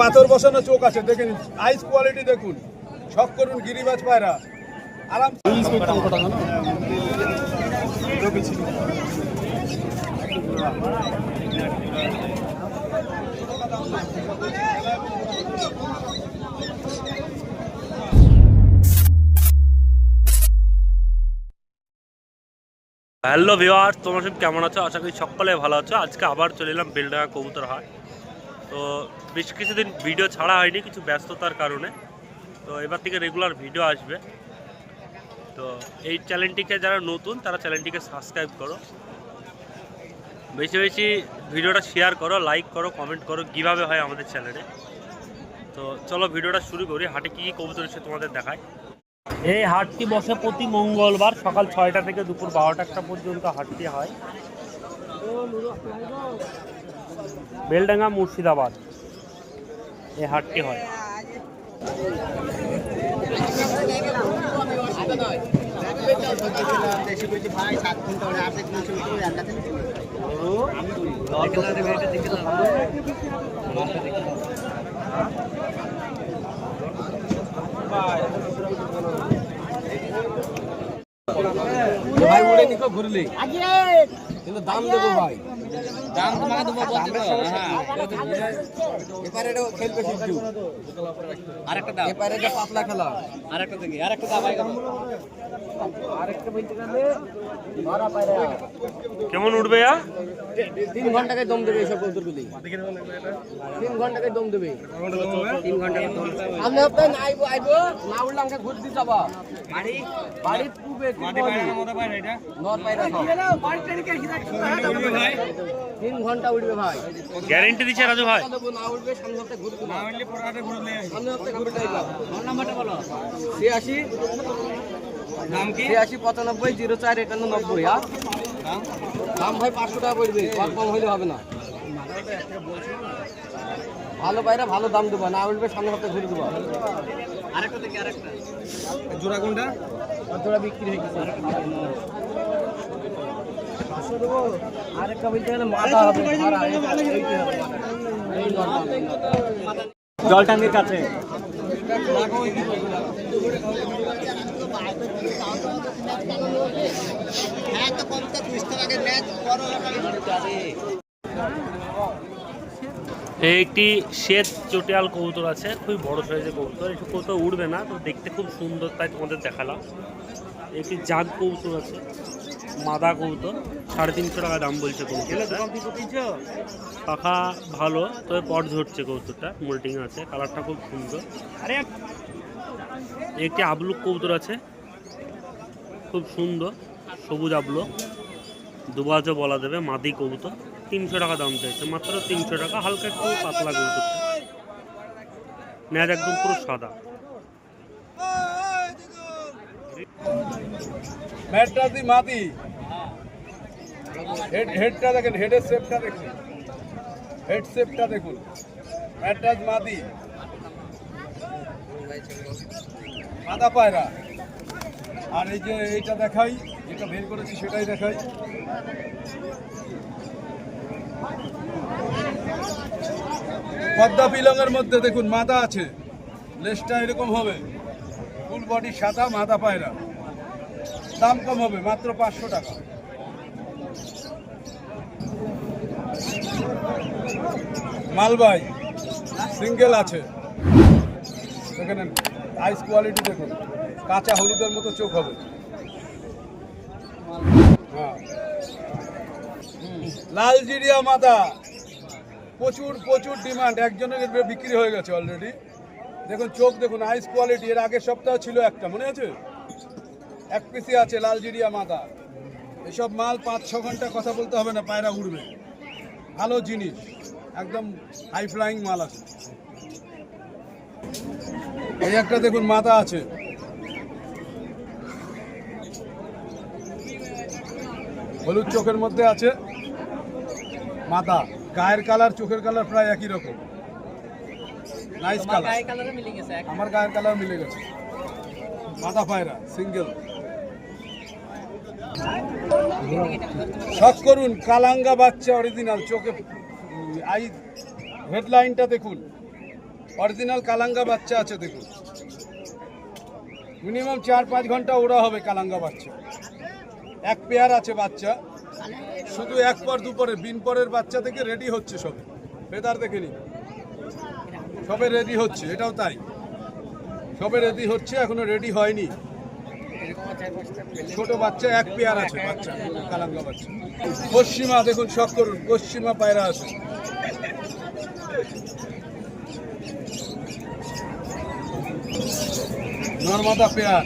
পাথর বসানো চোখ আছে দেখেন আইস কোয়ালিটি দেখুন। শখ করুন গিরিবাজ পায়রা। আরাম হ্যালো ভিওয়ার তোমার সব কেমন আছো? আশা করি সকলে ভালো আছো। আজকে আবার চলে এলাম বেলডাঙ্গা কবুতর হাট। তো বেশ কিছুদিন ভিডিও ছাড়া হয়নি, কিছু ব্যস্ততার কারণে। তো এবার থেকে রেগুলার ভিডিও আসবে। তো এই চ্যানেলটিকে যারা নতুন, তারা চ্যানেলটিকে সাবস্ক্রাইব করো। বেশি বেশি ভিডিওটা শেয়ার করো লাইক করো কমেন্ট করো, কীভাবে হয় আমাদের চ্যানেলে তো চলো ভিডিওটা শুরু করি, হাটে কী কী কবুতর এসে তোমাদের দেখায় এই হাটটি বসে প্রতি মঙ্গলবার সকাল ছয়টা থেকে দুপুর বারোটা একটা পর্যন্ত হাটটি হয়। বেলডাঙ্গা মুর্শিদাবাদ। এই হাটটি হয়। ঘুরলি। কিন্তু দাম দেবো ভাই। দাম তোমাকে দেবো এপারে এটা খেলবে সিদ্ধু আরেকটা দাও। এপারে এটা পাতলা খেলা। আরেকটা দেখি। আরেকটা দাও ভাই। আরেকটা বলতে গেলে মারা পায়রা কেমন উঠবে ইয়া তিন ঘন্টাকে দম দেবে এইসব কৌতুকগুলি তিন ঘন্টাকে দম দেবে। তিন ঘন্টাকে দম আমি আপনার না আইবো আইবো। না উঠলে আমাকে ঘুর দিতে যাবা। বাড়ি? বাড়ি পুবে মাটি পায়রা মতো পায়রা এটা। নর পায়রা তিন ঘণ্টা উঠবে ভাই গ্যারেন্টি দিচ্ছে রাজু ভাই। না উঠবে সামনে হপ্তাহে ঘুরতে না উঠলে পরে ঘুরলে সামনে হপ্তাহে ঘুরতে আইলাম ফোন নাম্বারটা বলো ছিয়াশি নাম কি? ছিয়াশি পঁচানব্বই জিরো চার একান্ন নব্বই আর দাম ভাই পাঁচশো টাকা পড়বে আর কম হইলে হবে না। ভালো পায়রা ভালো দাম দেবো না উঠবে সামনে হপ্তাহে ঘুরে দেবো। আরেকটা থেকে আরেকটা। জোড়া কোনটা? জোড়া বিক্রি হয়ে গেছে। জলটাঙ্গির কাছে। একটি শ্বেত চটিয়াল কবুতর আছে, খুবই বড় সাইজের কবুতর। এইসব কবুতর উড়বে না, তো দেখতে খুব সুন্দর, তাই তোমাদের দেখালাম। একটি জাগ কবুতর আছে। মাদা কৌতো সাড়ে তিনশো টাকা দাম বলছে পাখা ভালো তবে পট ঝরছে কবুতরটা মোল্টিং আছে কালারটা খুব সুন্দর। একটি আবলুক কবুতর আছে খুব সুন্দর সবুজ আবলুক দুবাজও বলা দেবে মাদি কবুতর তিনশো টাকা দাম চাইছে মাত্র তিনশো টাকা হালকা একটু পাতলা কবুতরটা। নেয়াজ একদম পুরো সাদা। ম্যাট্রাজি মাদি। হেড হেডটা দেখেন হেডের শেপটা দেখুন। হেড শেপটা দেখুন। ম্যাট্রাজ মাদি মাদা পায়রা। আর এই যে এইটা দেখাই, যেটা বের করেছি সেটাই দেখাই। পদ্মা পিলংয়ের মধ্যে দেখুন, মাদা আছে। লেজটা এরকম হবে। ফুল বডি সাদা, মাদা পায়রা। দাম কম হবে, মাত্র পাঁচশো টাকা। মালবাই সিঙ্গেল আছে। দেখেন আইস কোয়ালিটি দেখুন, কাঁচা হলুদের মতো চোখ হবে। হ্যাঁ। লাল জিরিয়া মাদা, প্রচুর প্রচুর ডিমান্ড একজনের বিক্রি হয়ে গেছে অলরেডি দেখুন, চোখ দেখুন আইস কোয়ালিটি এর আগের সপ্তাহ ছিল একটা, মনে আছে? এক পিসি আছে লাল জিরিয়া মাদা। এসব মাল পাঁচ ছ ঘণ্টা কথা বলতে হবে না, পায়রা উড়বে। ভালো জিনিস। একদম হাই ফ্লাইং মাল আছে। এই একটা দেখুন মাথা আছে। হলুদ চোখের মধ্যে আছে। মাথা গায়ের কালার চোখের কালার প্রায় একই রকম। নাইস কালার আমার গায়ের কালার মিলে গেছে। মাথা পায়রা সিঙ্গেল শখ করুন, কালাঙ্গা বাচ্চা অরিজিনাল চোখে আই হেডলাইনটা দেখুন। অরিজিনাল কালাঙ্গা বাচ্চা আছে, দেখুন। মিনিমাম চার পাঁচ ঘণ্টা ওরা হবে কালাঙ্গা বাচ্চা। এক পেয়ার আছে বাচ্চা। শুধু এক পর দুপরে বিন পরের বাচ্চা থেকে রেডি হচ্ছে সবে। বেদার দেখে নি সবে রেডি হচ্ছে, এটাও তাই। সবে রেডি হচ্ছে, এখনও রেডি হয়নি। ছোট বাচ্চা, এক পেয়ার আছে বাচ্চা কালাঙ্গা বাচ্চা। পশ্চিমা, দেখুন, শখ করুন, পশ্চিমা পায়রা আছে। নর্মাদা পেয়ার।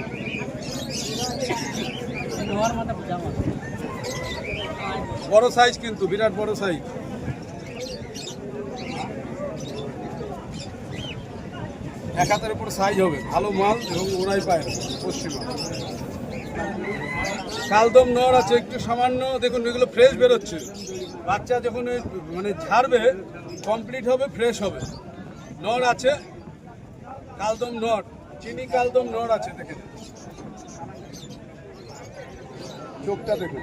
বড় সাইজ কিন্তু, বিরাট বড় সাইজ। এক হাতের উপর সাইজ হবে। ভালো মাল এবং ওরাই পায় পশ্চিমা। কালদম নর আছে একটু সামান্য, দেখুন এগুলো ফ্রেশ বেরোচ্ছে। বাচ্চা যখন মানে ঝাড়বে কমপ্লিট হবে ফ্রেশ হবে। নর আছে, কালদম নর চিনি কালদম নর আছে, দেখে। চোখটা দেখুন।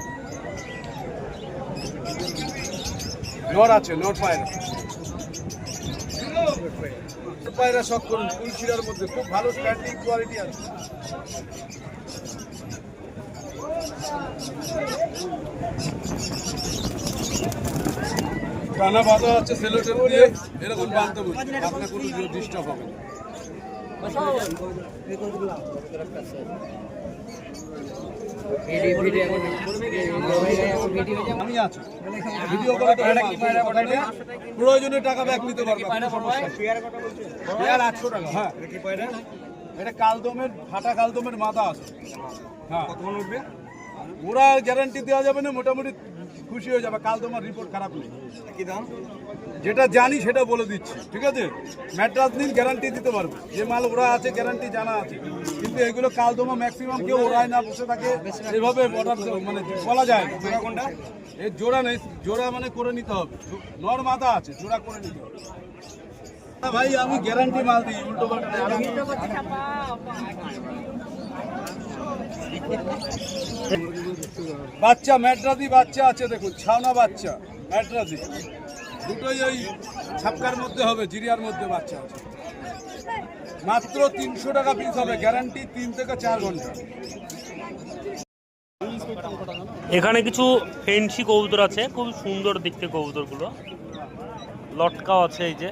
নর আছে নর পায়রা পায়রা শখ করুন কুলশিরার মধ্যে। খুব ভালো স্ট্যান্ডিং কোয়ালিটি আছে। টানা বাঁধা হচ্ছে সেলোটেপ দিয়ে, এরকম বাঁধতে বলছি। আপনার কোনো ডিস্টার্ব হবে না। আমি আছি ভিডিও করে তো ওখানে প্রয়োজনে টাকা ব্যাক নিতে পারবে আটশো টাকা। হ্যাঁ এটা কালদমের ফাটা কালদমের মাথা আছে। হ্যাঁ। ওরা গ্যারান্টি দেওয়া যাবে না মোটামুটি খুশি হয়ে যাবে কাল তোমার রিপোর্ট খারাপ নেই। কি দাম যেটা জানি সেটা বলে দিচ্ছি ঠিক আছে? ম্যাট্রাস দিন গ্যারান্টি দিতে পারবে। যে মাল ওরা আছে গ্যারান্টি জানা আছে। কিন্তু এগুলো কাল তোমা ম্যাক্সিমাম কেউ ওরায় না বসে থাকে এভাবে অর্ডার মানে বলা যায় না। জোড়া কোনটা? এর জোড়া নেই জোড়া মানে করে নিতে হবে। নর মাথা আছে জোড়া করে নিতে হবে। ভাই আমি গ্যারান্টি মাল দিই উল্টো পাল্টা বাচ্চা, ম্যাড্রাদি বাচ্চা আছে, দেখুন, ছাওনা বাচ্চা, ম্যাড্রাদি। দুটোই ওই ছাপকার মধ্যে হবে, জিরিয়ার মধ্যে বাচ্চা আছে। মাত্র তিনশো টাকা পিস হবে গ্যারান্টি তিন থেকে চার ঘণ্টা। এখানে কিছু ফেন্সি কবুতর আছে, খুব সুন্দর দেখতে কবুতরগুলো। লটকাও আছে এই যে,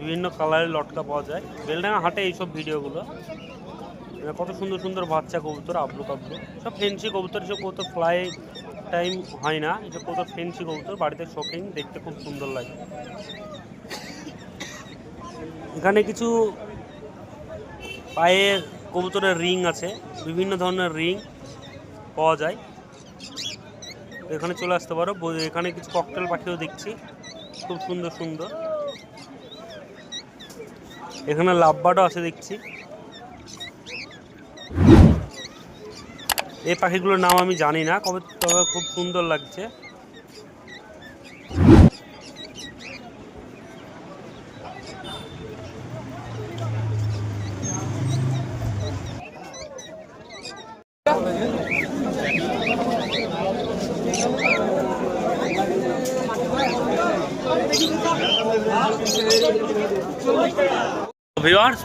বিভিন্ন কালারের লটকা পাওয়া যায়। বেলডাঙ্গা হাটে এইসব ভিডিওগুলো কত সুন্দর সুন্দর বাচ্চা কবুতর আবলু কাবলু সব ফেন্সি কবুতর, এসব কবুতর ফ্লাই টাইম হয় না। এসব কবুতর ফেন্সি কবুতর, বাড়িতে শোকিং দেখতে খুব সুন্দর লাগে। এখানে কিছু পায়ে কবুতরের রিং আছে, বিভিন্ন ধরনের রিং পাওয়া যায়। এখানে চলে আসতে পারো এখানে কিছু ককটেল পাখিও দেখছি, খুব সুন্দর সুন্দর। এখানে লাভবার্ডও আছে দেখছি। এই পাখিগুলোর নাম আমি জানি না, কবে তবে খুব সুন্দর লাগছে।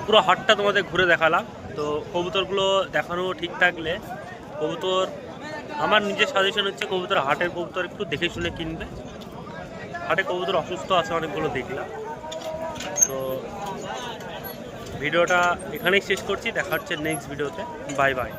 পুরো হাটটা তোমাদের ঘুরে দেখালাম। তো কবুতরগুলো দেখানো ঠিক থাকলে কবুতর, আমার নিজের সাজেশন হচ্ছে কবুতর হাটের কবুতর একটু দেখে শুনে কিনবে। হাটে কবুতর অসুস্থ আছে, অনেকগুলো দেখলাম। তো ভিডিওটা এখানেই শেষ করছি, দেখা হচ্ছে নেক্সট ভিডিওতে বাই বাই